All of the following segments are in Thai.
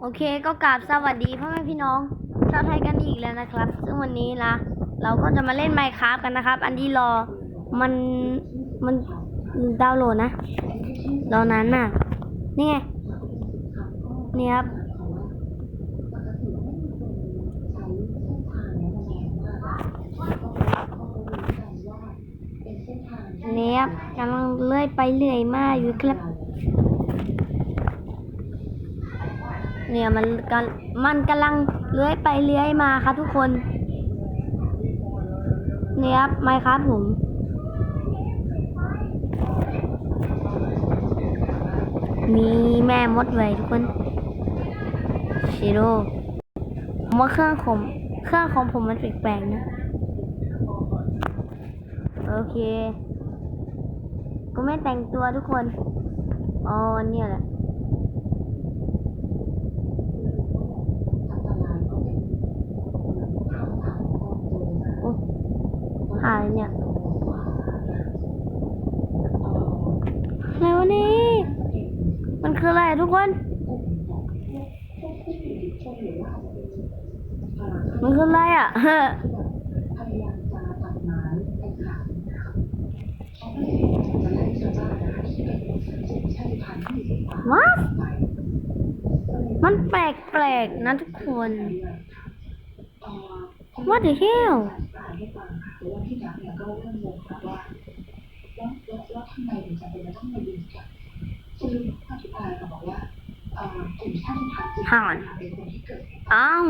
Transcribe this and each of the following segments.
โอเคก็กราบสวัสดีพ่อแม่พี่น้องชาวไทยกันอีกแล้วนะครับ ซึ่งวันนี้นะเราก็จะมาเล่นไมค์ค a f t กันนะครับ อันที่รอมันมันดาวน์โหลดนะรอนานมากนี่ไงนี่ครับนี่ครับกำลังเลื่อยไปเลื่อยมากอยู่ครับ เนี่ยมันกำมันกำลังเลื้อยไปเลื้อยมาครับทุกคน เนี่ยครับไมค์ครับผมมีแม่มดไว้ทุกคนชิโร่ผมว่าเครื่องผมเครื่องของผมมันแปลกๆนะ โอเค ก็ไม่แต่งตัวทุกคน อ๋อเนี่ยแหละ หายเนี่ยอะไรวะนี่มันคืออะไรทุกคน มันคืออะไรอะฮ้อว้ามันแปลกๆนะทุกคน What the hell ห่านอ้าว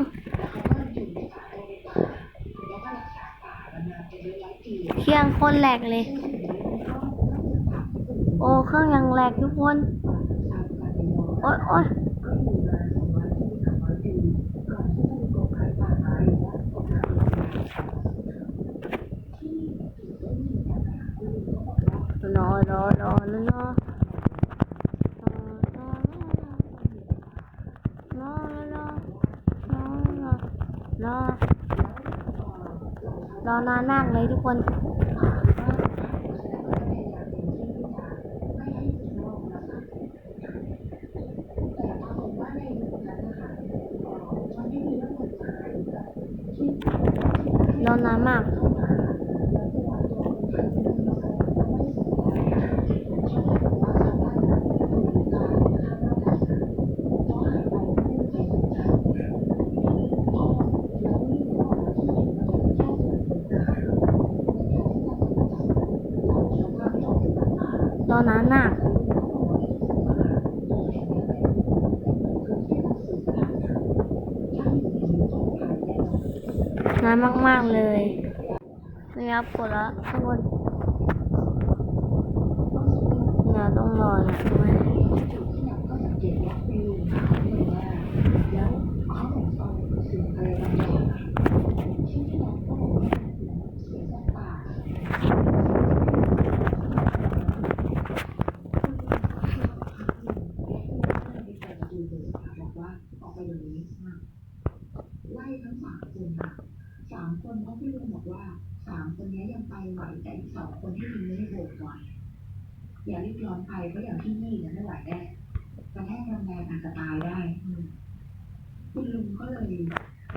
เครื่องคนแหลกเลย โอ้เครื่องยังแหลกทุกคน โอ๊ยโอ๊ยรอรอรอแล้วเนาะรอรอรอรอรอ อนานมากเลยทุกคนรอนานมาก ร อนนั้นน่ะนานมากๆเลยนี่ครับกดแล้วทุกคนเนี่ยต้องรอนะ ไล่ทั้งสามคนค่ะสามคนเพราะพี่ลุงบอก ว่าสามคนนี้ยังไปไหวแต่อีกสองคนที่ยังไม่ได้โหวตไหวอย่ารีบร้อนไปเพราะอย่างที่นี่เนี่ยไม่ไหวแน่กระแทกแรงๆอาจจะตายได้อืมคุณลุงก็เลย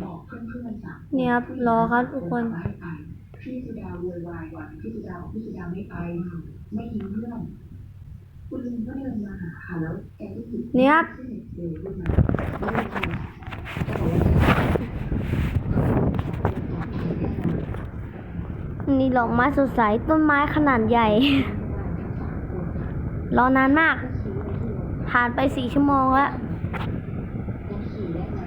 บอกเพื่อนๆสามเนี่ยครับรอครับทุกคนให้ไปพี่สุดาโวยวายก่อนพี่สุดาบอกพี่สุดาไม่ไป ไม่ยินเรื่องคุณลุงก็เดินมาหาค่ะแล้วแกก็หยิบเนี่ยครับ ขึ้นเร็วขึ้น มาไม่ได้ทำก็บอกว่านี่ดอกไม้สดใสต้นไม้ขนาดใหญ่ รอนานมาก ผ่านไปสี่ชั่วโมงแล้วยังขี่ได้ไหม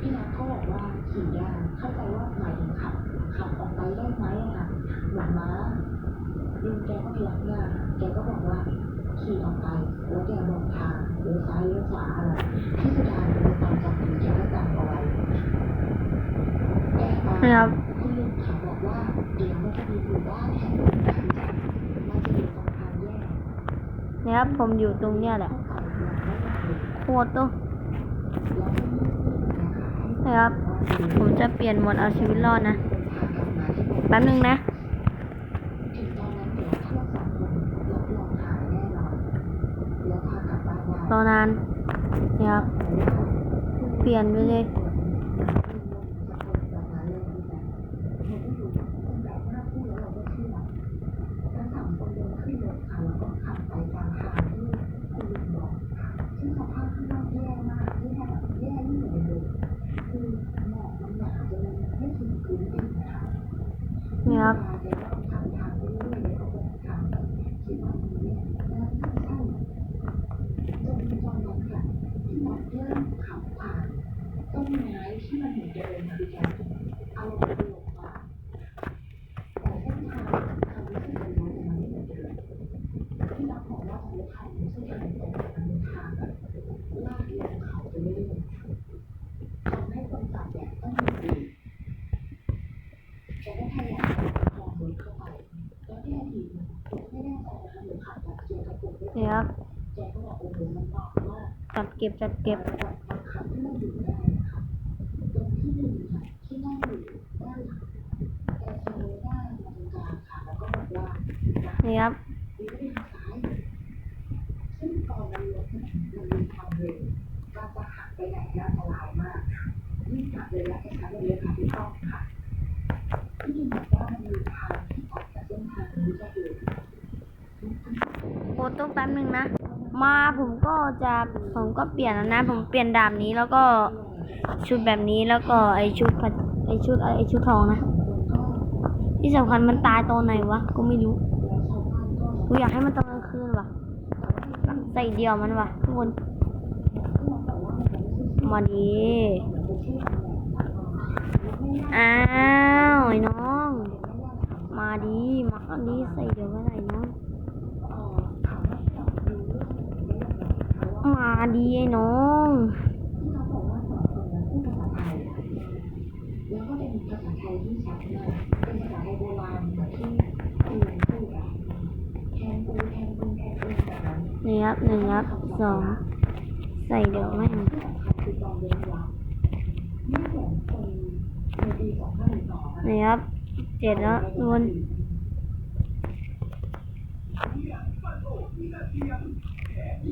พี่นัทเขาบอกว่าขี่ได้เข้าใจว่าหมายถึงขับขับออกไปได้ไหมอคะหมือนม้าลุงแกก็พยักหน้าแกก็บอกว่าขี่ออกไป แล้วแกบอกทางเลี้ยวซ้ายเลี้ยวขวาอะไรพี่สุดาเนี่ยตามจับอยู่แกก็จำเอาไว้แกมา นะครับ คุณลุงเขาบอกว่าเดี๋ยวมันจะมีหมู่บ้านแห่งหนึ่งค่ะมันจะอยู่ตรงทางแยก นะ ครับ ผมอยู่ตรงเนี้ยแหละโคตรตัวนะครับ ผมจะเปลี่ยนหมดเอาชีวิตรอดนะ แป๊บนึงนะ รอนานนี่ยครับ เปลี่ยนไปเลยครับ ต้นไม้ที่มันเหมือนเดิมนะพี่แจ๊คเอาลงไปลงมาแต่เส้นทางความรู้สึกมันน้อยมันไม่เหมือนเดิมที่เราบอกว่าของรถไทยไม่ใช่ทางตรงมันเป็นทางแบบลาดลงเขาไปเรื่อยๆทำให้คนตัดเนี่ยต้องหยุดดูแกก็พยายามมองรถเข้าไปแล้วที่อดีตผมไม่แน่ใจนะคะหรือขับแบบเจอกระปุกด้วย เนี่ยครับ แกก็บอกโอ้โหมันบอกว่า จัด เก็บจัดเก็บนี่ครับ ก็เปลี่ยนแล้วนะ ผมเปลี่ยนดาบนี้แล้วก็ชุดแบบนี้แล้วก็ไอชุดผัดไอชุดไอชุดทองนะ ที่สำคัญมันตายตอนไหนวะ ก็ไม่รู้กูอยากให้มันตอนกลางคืนว่ะ ใส่เดียวมันว่ะทุกคนมาดีอ้าวไอ้น้อง มาดี มาดีใส่เดียวเมื่อไรเน้อง ดีไอ้น้องที่เขาบอกว่าสองคนนั้นพูดภาษาไทยแล้วก็เป็นภาษาไทยที่ชัดมากเป็นภาษาไทยโบราณแบบที่คุณพูดอะแทนปูแทนปูแทนปูแบบนั้นนี่ครับหนึ่งครับสองใส่เดี๋ยวแม่ที่สำคัญคือตอนเว้นรรคไม่เหมือนคนในปีสองห้าหนึ่งสองอะนี่ครับเจ็ดแล้วทุกคน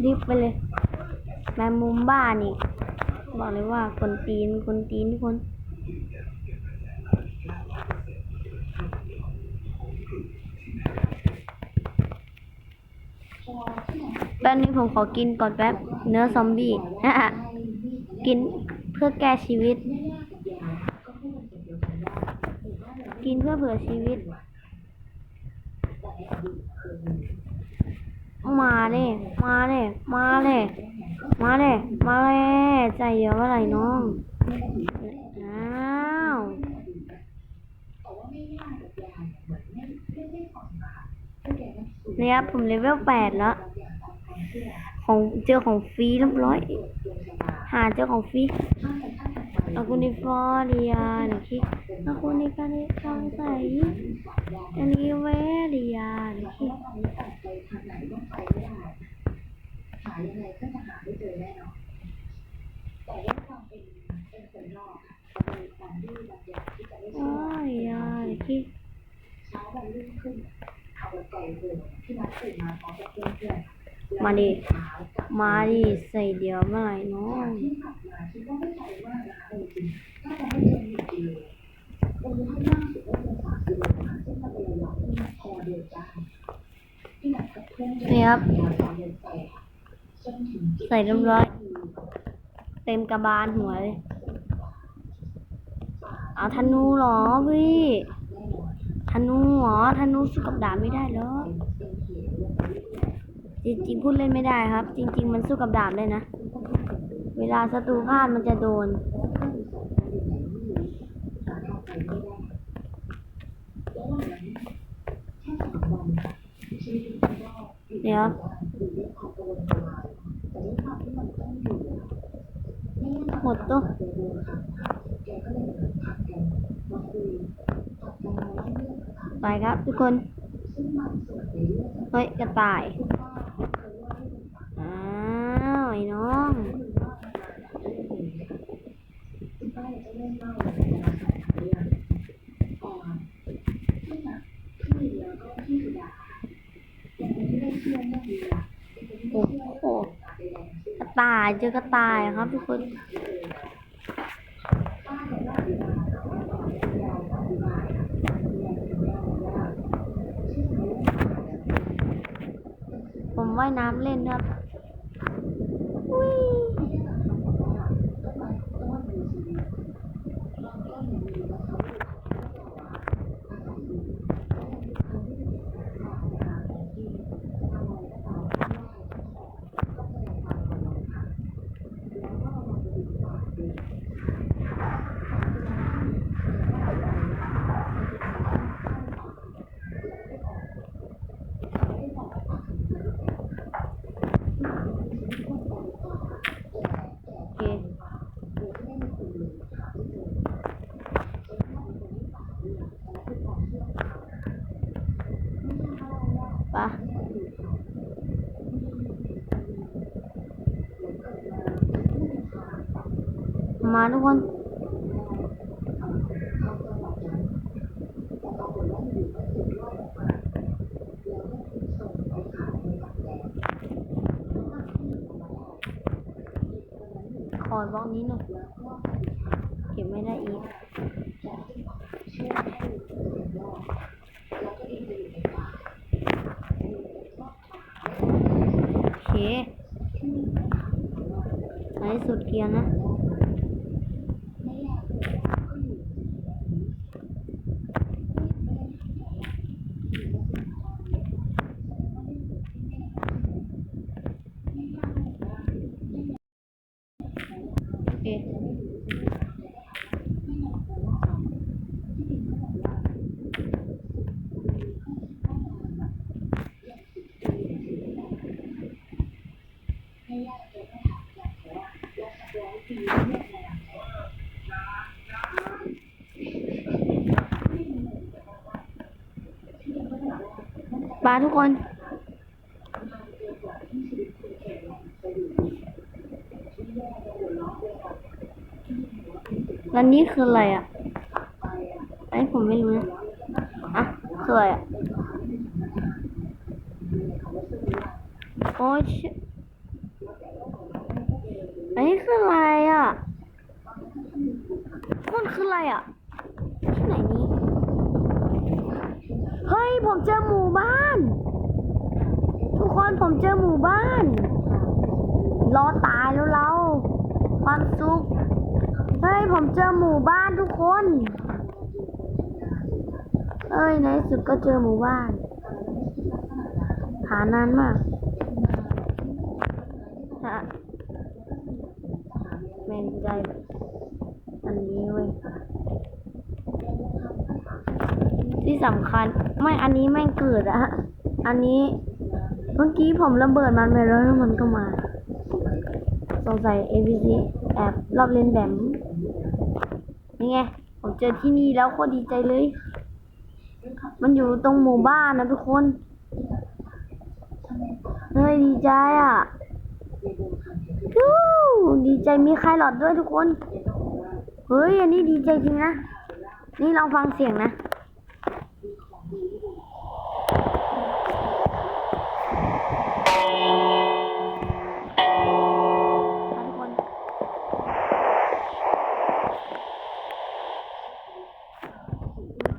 รีบไปเลย แมงมุมบ้านอีก บอกเลยว่าคนตีนคนตีนทุกคนพอที่ไหนแป๊บนึงผมขอกินก่อนแป๊บ เนื้อซอมบี้กินเพื่อแก้ชีวิต กินเพื่อเผื่อชีวิต มาเลย มาเลย มาเลย มาเลยมาเลยใจเยอะเมื่อไรน้องอ้าวแต่ว่าแม่ย่ากับยายเหมือนไม่ไม่ได้สอนมาให้แกนับสูตรเนี่ยครับผมเลเวลแปดแล้ว ของเจอของฟรีเรียบร้อย หาเจอของฟรีอากุนิฟอร์เรียหรือคิดอากุนิการิคำใสอันนี้เวเรียหรือเพคิด หนก็ไปไม่ได้หายังไงก็จะหาไม่เจอแน่นอนแต่ว่าความเป็นเป็นคนนอกค่ะจะมีความดื้อบางอย่างที่จะไม่โอ้เชื่อยอะหรือคิดเช้าวันรุ่งขึ้นเอาไปปล่อยโหงที่นัดตื่นมาพร้อมกับเพื่อนๆมาดิเช้ากลับมาดิใส่เดียวเมื่อไหร่น้องที่ขับมาคิดว่าไม่ไกลมากนะคะเอาจริงๆน่าจะไม่เกินหนึ่งกิโลวันนี้ให้มากสุดก็เกินสามกิโลค่ะซึ่งมันเป็นระยะที่พอเดินได้ที่นัดกับเพื่อนๆนี่ครับ ใส่เรียบร้อยเต็มกระบาลหัวเลยเอาธนูเหรอพี่ธนูเหรอธนูสู้กับดาบไม่ได้เหรอจริงๆพูดเล่นไม่ได้ครับ จริง ๆ มันสู้กับดาบได้นะ เวลาศัตรูพลาดมันจะโดนๆแล้วก็มีสองคนอยู่ไหนไม่รู้หาทางไปไม่ได้แล้ววันนั้นแค่สามวันค่ะชีวิตมันก็อยู่เดี๋ยว ด้วยความที่มันต้องอยู่ไม่งั้นหมดตัวแกก็เลยผัดกันมาคุยผัดกันมาเรื่องไปครับทุกคนเฮ้ยกระต่ายอ้าวไอ้น้องไม่รู้ว่ามันมาจากเรื่องนี้ค่ะคุณป้าจะเล่นเล่าเลยประมาณสองสามเรื่องก่ที่น่ะพี่แล้วก็พี่สุดายังคนที่ได้เชื่อเรื่องนี้ ตายายเจอกระต่ายครับทุกคนผมว่ายน้ำเล่นครับอุ้ยโอเคไปะ มาทุกคนขอบล็อกนี้หน่อยเก็บไม่ได้อีกโอเคในสุดเกียร์นะ โอเค ปลาทุกคน แล้วนี่คืออะไรอะไอ้ผมไม่รู้นะ อะคืออะไรอะ โอ้ยชิอันนี้คืออะไรอะมันคืออะไรอะ ที่ไหนนี้ เฮ้ย ผมเจอหมู่บ้าน ทุกคนผมเจอหมู่บ้าน รอตายแล้วเราความสุขเฮ้ยผมเจอหมู่บ้านทุกคน เอ้ยในสุดก็เจอหมู่บ้าน หานานมากฮะแม่งใจแบบอันนี้เว้ย ที่สำคัญ ไม่อันนี้แม่เกิดอะอันนี้ เมื่อกี้ผมระเบิดมันไปแล้วแล้วมันก็มา สงสัย ABC แอบรอบเล่นแบบนี่ไง ผมเจอที่นี่แล้วโคตรดีใจเลย มันอยู่ตรงหมู่บ้านนะทุกคนเฮ้ยดีใจอะฮู้ดีใจมีใครหลอดด้วยทุกคน เฮ้ย อันนี้ดีใจจริงนะ นี่ลองฟังเสียงนะ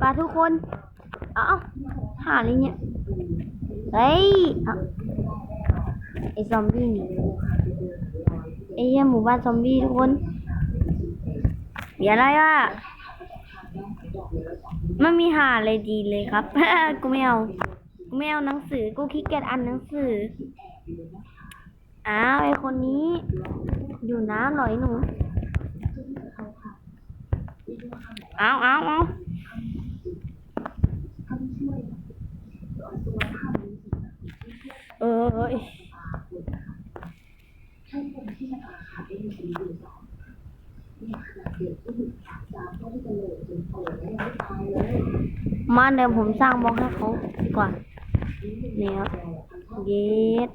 ปลาทุกคน เอ้าหาอะไรเนี่ย เฮ้ยเอ้าไอซอมบี้นี่ไอเหี้ยหมู่บ้านซอมบี้ทุกคน มีอะไรอะไม่มีหาอะไรดีเลยครับ กูไม่เอา กูไม่เอาหนังสือ กูขี้เกียจอ่านหนังสือ อ้าวไอคนนี้ อยู่น้ำหน่อยหนู เอาเอาเอา เออเอ้ยมาเดี๋ยวผมสร้างบล็อกให้เขาดีกว่านี่ครับเย็ด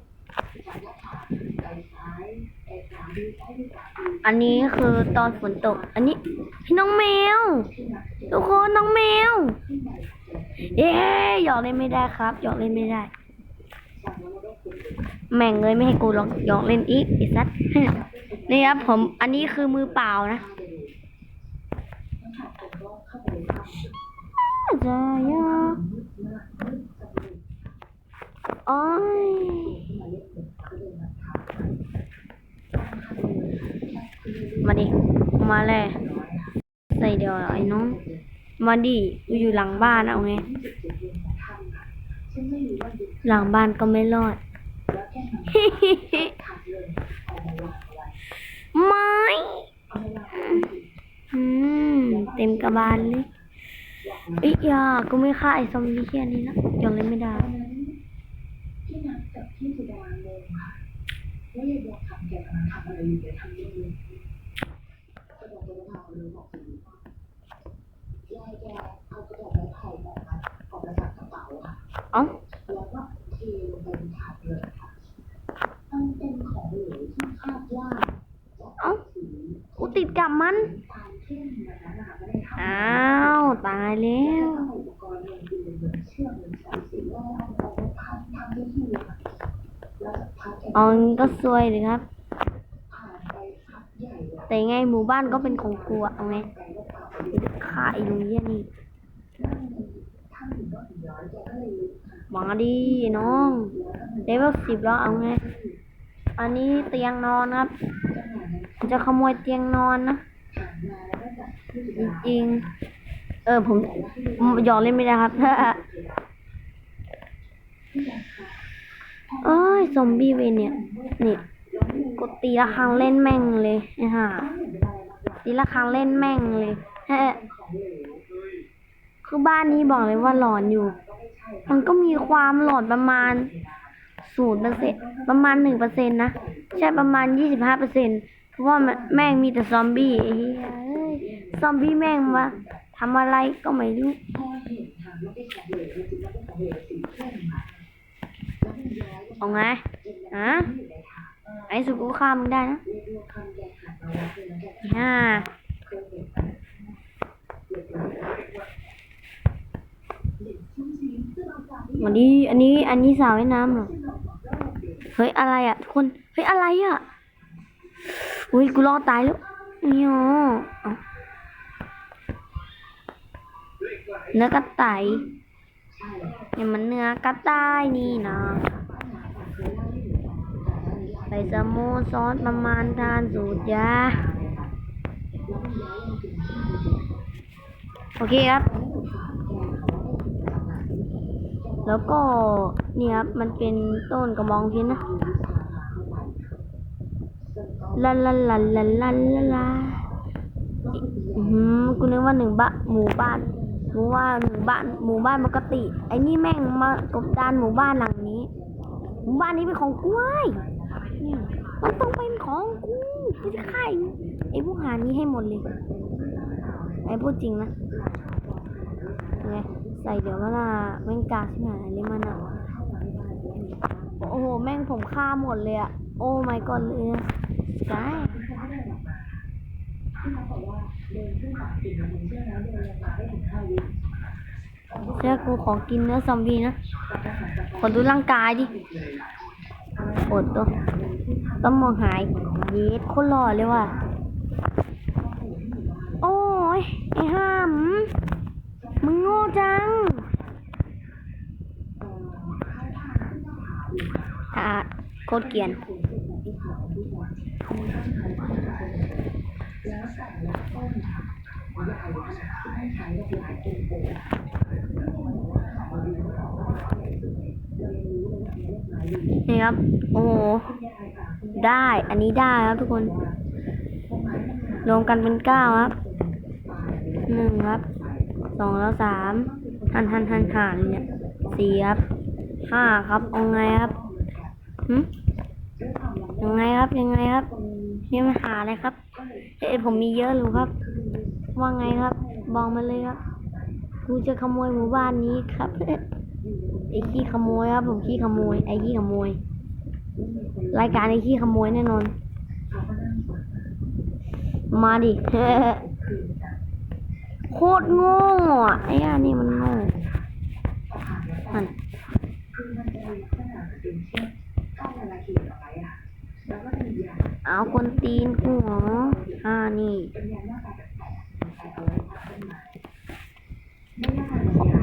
อันนี้คือตอนฝนตก อันนี้พี่น้องแมว ทุกคนน้องแมว เอ๊หยอกเล่นไม่ได้ครับ หยอกเล่นไม่ได้ แม่งเลยไม่ให้กูลองยองเล่นอีกไอ้สัสนี่ครับผมอันนี้คือมือเปล่านะจะยาโอ้ยมาดิ มาเลย ใส่เดียวไอ้น้อง มาดิกูอยู่หลังบ้านเอาไง หลังบ้านก็ไม่รอด ไม่อืมเต็มกระบาลเลยอ้ยากูไม่ฆ่าไอ้ซอมบี้แค่นี้นะยังเล่นไม่ได้ที่นัดกับพี่สุดาเลยค่ะว่ายายบัวทำแกกำลังทำอะไรอยู่เดี๋ยวทำเรื่องนี้จะบอกจะพาคนรู้บอกสิยายแกเอากระดาษไม้ได้ออกมาจากกระเป๋าค่ะเอ้าแล้วก็เทลงไปในถาดเลย มันเป็นของเหลวที่คาดว่าจะเอ้าสีกูติดกับมันตาลเข้มแบบนั้นนะคะไม่ได้ทำอ้าว ตายแล้วแล้วก็อุปกรณ์เนี่ยคือเหมือนเชือกเหมือนสายสิญจนแล้วเอาไปพันทำพิธีค่ะแล้วพันเอางี้ก็ซวยเลยครับ ผ่านไปพักใหญ่เลยแต่ไงหมู่บ้านก็เป็นของกูอะเอาไงฆ่าไอ้ลุงเหี้ยนี่มาดิน้องเลเวลสิบแล้วเอาไง อันนี้เตียงนอนครับ จะขโมยเตียงนอนนะ จริงๆ เออผมหยอกเล่นไม่ได้ครับเอ้ยซอมบี้เวนเนี่ย นี่กดตีละครั้งเล่นแม่งเลยนะฮะตีละครั้งเล่นแม่งเลยฮะคือบ้านนี้บอกเลยว่าหลอนอยู่ มันก็มีความหลอนประมาณ ศูนย์เปอร์เซ็นประมาณหนึ่งเปอร์เซ็นนะ ใช่ประมาณยี่สิบห้าเปอร์เซ็นเพราะว่าแม่งมีแต่ซอมบี้ไอ้เหี้ยซอมบี้แม่งมาทำอะไรก็ไม่รู้เอาไงฮะไอ้สุกุฆ่ามึงได้นะฮ่าวันนี้อันนี้อันนี้สาวว่ายน้ำเหรอ ฮ้ยอะไรอะทุกคน เฮ้ยอะไรอะ อุ้ยกูรอดตายแล้วนี่อ๋อเอาเนื้อกระต่ายเนี่ยมันเนื้อกระต่ายนี่นะ ไปสโมซอนประมาณทานสูตรยาโอเคครับ แล้วก็เนี่ยครับมันเป็นต้นกระบองเพชรนะลาลาลาลาลาลาลาอือหือกูนึกว่าหนึ่งบ้านหมู่บ้านกูว่าหนึ่งบ้านหมู่บ้านปกติ ไอ้นี่แม่งมากบดานหมู่บ้านหลังนี้หมู่บ้านนี้เป็นของกูเว้ยมันต้องเป็นของกูกูจะฆ่าไอ้ไอ้พวกหานี้ให้หมดเลย ไอ้พูดจริงนะไง ใส่เดี๋ยวมันอ่แม่งกาใช่ไหมเลมันอะโอ้โห แม่งผมฆ่าหมดเลยอะโอ้ my god เลยอะได้เชื่อกูขอกินเนื้อซอมบี้นะ ขอดูร่างกายดิปวดตัวต้องมองหายเย็ดโคตรหล่อเลยว่ะ โอ้ย ไอ้ห้าม มึงโง่จังอาโคตรเกียนนี่ครับ โอ้โห ได้ อันนี้ได้ครับทุกคน รวมกันเป็นเก้าครับ หนึ่งครับ สองแล้วสามหันหันหันหันเนี่ยสี่ครับห้าครับเอาไงครับหึยังไงครับยังไงครับนี่มันหาอะไรครับเอ้ยผมมีเยอะหรือครับ ว่าไงครับบอกมาเลยครับกูจะขโมยหมู่บ้านนี้ครับไอ้ขี้ขโมยครับผมขี้ขโมยไอ้ขี้ขโมย รายการไอ้ขี้ขโมยแน่นอน มาดิ โคตรโง่อะไอ้อันนี้มันโง่มันเอาคนตีนกูเหรออ่านี่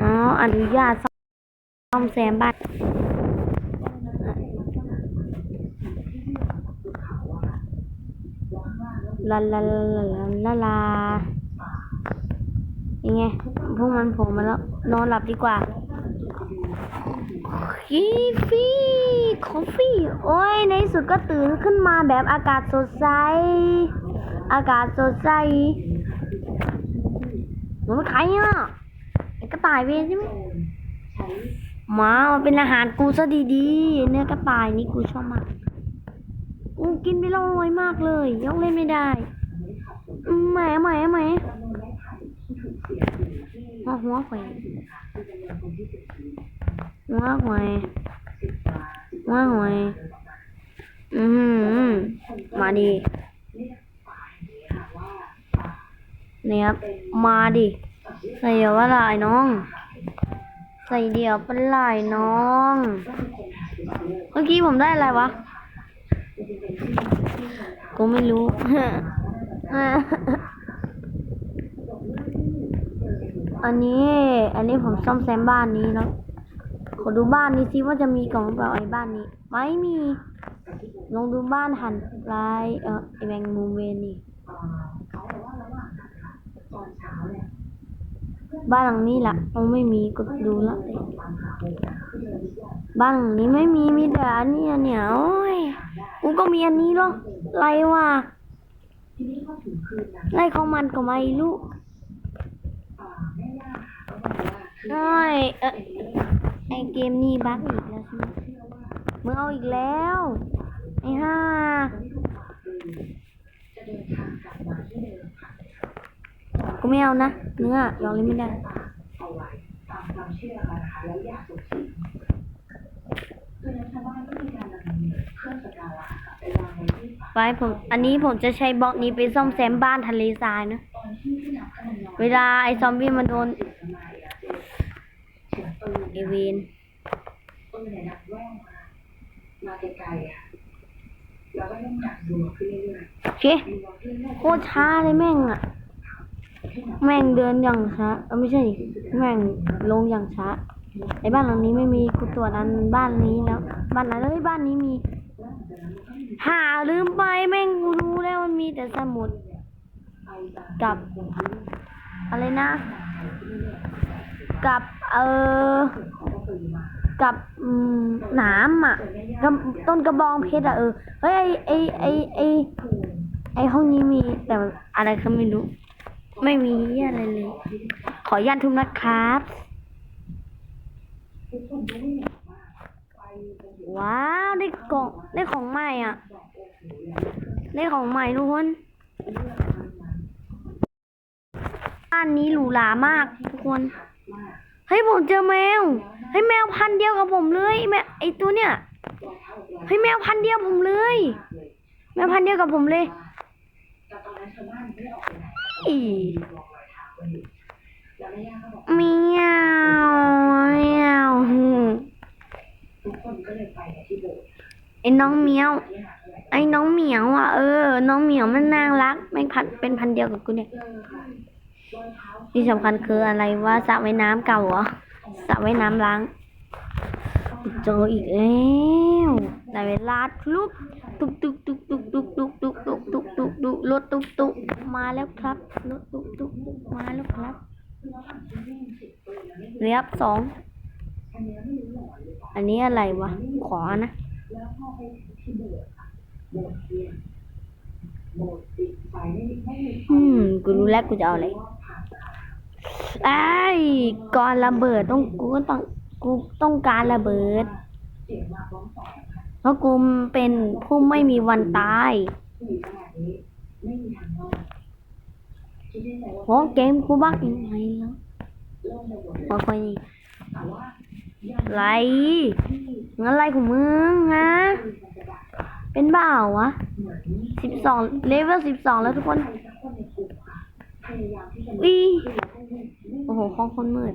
อ๋ออนุญาตซ่อมแซมบ้านลาลาลาลาลาลา ยังไงพวกมันโผล่มาแล้วนอนหลับดีกว่าคีฟี่คอฟฟี่ โอ้ยในที่สุดก็ตื่นขึ้นมาแบบอากาศสดใส อากาศสดใสมันไม่ใครอะไอ้กระต่ายเวรใช่ไหมหมามันเป็นอาหารกูซะดีๆ เนื้อกระต่ายนี่กูชอบมาก กูกินไปแล้วอร่อยมากเลยยกเล่นไม่ได้ อืมแหมแหมแหม หัวหัวแขวนหัวแขวนหัวแขวนอือหือมาดิเนี่ยครับ มาดิใส่เดี๋ยวว่าลายน้อง ใส่เดี๋ยวเป็นลายน้อง เมื่อกี้ผมได้อะไรวะ กูไม่รู้ อันนี้ อันนี้ผมซ่อมแซมบ้านนี้แล้วขอดูบ้านนี้ซิว่าจะมีกล่องอเปล่าไอ้บ้านนี้ ไม่มี ลองดูบ้านหันลายเออไอแมงมุมเวนี่บ้านหลังนี้ละเราไม่มีก็ดูล้วบ้านหลังนี้ไม่มีมีแต่อันนี้เนี่ยโอ้ยกูก็มีอันนี้หรอไรวะไรของมันก็ไม่รู้ ได้เออไอเกมนี้บั๊กอีกแล้วใช่ไหมเมื่อเอาอีกแล้ว ไอห้ากูไม่เอานะ เนื้อลองเล่นไม่ได้ไว้ผมอันนี้ผมจะใช้บล็อกนี้ไปซ่อมแซมบ้านทะเลทรายนะ เวลาไอซอมบี้มาโดน เสียงปืนไอเวนปืนเนี่ยดังแว่วมา มาไกลๆอะ แล้วก็ต้องดักดูขึ้นเรื่อยโอเคๆดูว่าขึ้นเรื่อยโคตรช้าเลยแม่งอะแม่งเดินอย่างช้าเออไม่ใช่ดิแม่งลงอย่างช้าไอ้บ้านหลังนี้ไม่มีกูตรวจอันบ้านนี้แล้วบ้านไหนเอ้ยบ้านนี้มี หาลืมไปแม่งกูรู้แล้วมันมีแต่สมุดกับอะไรนะ กับเออกับหนามอะต้นกระบองเพชรอะเออเฮ้ยไอไอไอไอไอห้องนี้มีแต่อะไรก็ไม่รู้ ไม่มีอะไรเลย ขอญาตทุกนะครับ ว้าวได้กล่องได้ของใหม่อะ ได้ของใหม่ทุกคนบ้านนี้หรูหรามากทุกคน เฮ้ยผมเจอแมวเฮ้ยแมวพันเดียวกับผมเลยแมวไอตัวเนี้ยเฮ้ยแมวพันเดียวผมเลย แมวพันเดียวกับผมเลยแต่ตอนนั้นชาวบ้านไม่ได้ออกไปไหนอีมองรอยเท้าไว้อยู่แล้วแม่ย่าก็บอกเมียวเมียวทุกคนก็เลยไปไอ้น้องเมียว ไอ้น้องเหมียวอะเออ น้องเหมียวมันน่ารักไม่พันเป็นพันเดียวกับกูเนี่ย ที่สำคัญคืออะไรว่าสระว่ายน้ำเก่าเหรอสระว่ายน้ำล้างเจออีกแล้วแต่เวลาลุกตุกตุกตุกตุกตุกตุกตุกตุกตุกตุกตุกรถตุกตุกมาแล้วครับรถตุกตุกตุกมาแล้วครับเรียบสองอันนี้อะไรวะ ขอนะอืมกูรู้แล้วกูจะเอาอะไร ไอ้ก่อนระเบิดต้องกูต้องกูต้องการระเบิด เพราะกูเป็นผู้ไม่มีวันตายโอ้เกมกูบ้ากยังไงแล้วบอคอยนี่ไรงั้นไรของมึงฮะเป็นบ่าวะสิบสองเลเวลสิบสองแล้วทุกคน วิโอ้โหห้องคนมืด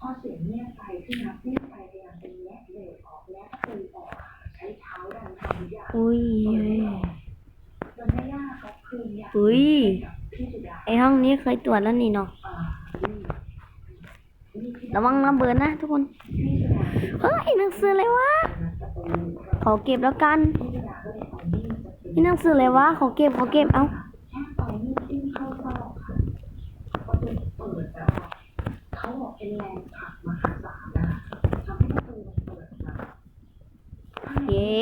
พอเสียงเงียบไปที่นักวิ่งไปพยายามจะแยกเบรกออกและตีออกใช้เท้าดันทำยาอุ้ยยยาอุ้ยไอห้องนี้เคยตรวจแล้วนี่เนาะระวังนะเบิร์นะทุกคน เฮ้ยหนังสือเลยวะ ขอเก็บแล้วกันนี่หนังสือเลยวะ ขอเก็บขอเก็บ เอาเย้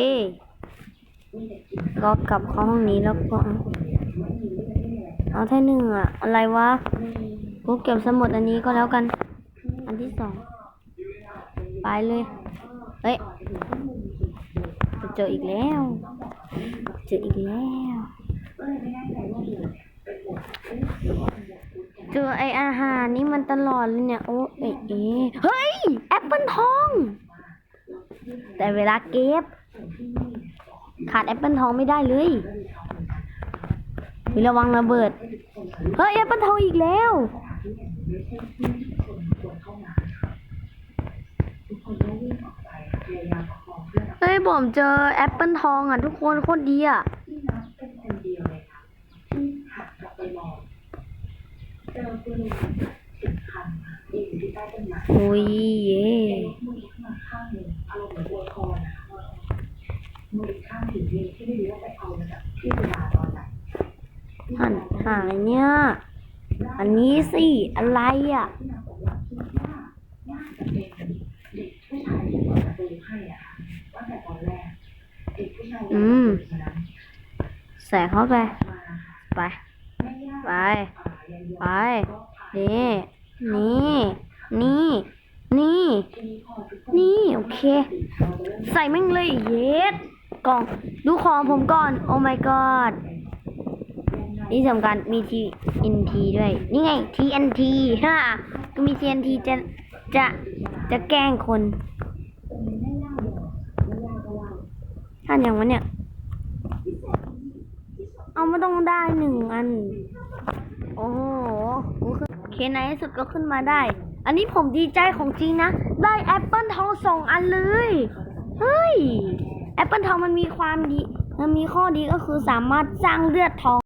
ก็กลับเข้าห้องนี้แล้วก็เอาแค่หนึ่งอะอะไรวะกูเก็บสมุดอันนี้ก็แล้วกัน อันที่สอง ไปเลย เฮ้ยจะเจออีกแล้ว เจออีกแล้วเจอดเป็นบทเอ๊ะหรือาเป็นบทพุทธกันเจอไออาหารนี่มันตลอดเลยเนี่ย โอ้เอ๊ะเอ๊ะเฮ้ย แอปเปิลทอง แต่เวลาเก็บ ขาดแอปเปิลทองไม่ได้เลยมีระวังระเบิด เฮ้ยแอปเปิลทองอีกแล้ว ทุกคนก็วิ่งออกไปพยายามประคองเพื่อนเฮ้ยผมเจอแอปเปิลทองอะทุกคนโคตรดีอะ ที่นับเป็นคนเดียวเลยค่ะที่หันกลับไปมองเจอคุณลุงสิบคันยืนอยู่ที่ใต้ต้นไม้โอ้ยเย่แกยกมือขึ้นมาข้างหนึ่งอารมณ์เหมือนอวยพรนะมืออีกข้างถือมีดที่ไม่รู้ว่าไปเอามาจากที่เวลาตอนไหนหันหาเนี่ย อันนี้สิ อะไรอะ ที่นางบอกว่าคิดว่าน่าจะเป็น อืม ใส่เข้าไป ไป ไป ไป นี่ นี่ นี่ นี่ นี่ โอเค ใส่แม่งเลยเย็ดกล่อง ดูของผมก่อน โอ้ my god นี่สำคัญมี TNT ด้วย นี่ไง TNT ฮ่าก็มี TNT จะ จะ จะแกล้งคน ตรงนี้แม่ย่าบอกแม่ย่าก็ว่า ท่านอย่างวะเนี่ย เอาไม่ต้องได้หนึ่งอัน โอ้โหกูคือเคในที่สุดก็ขึ้นมาได้ อันนี้ผมดีใจของจริงนะ ได้แอปเปิลทองสองอันเลย เฮ้ย แอปเปิลทองมันมีความดี มันมีข้อดีก็คือสามารถสร้างเลือดทอง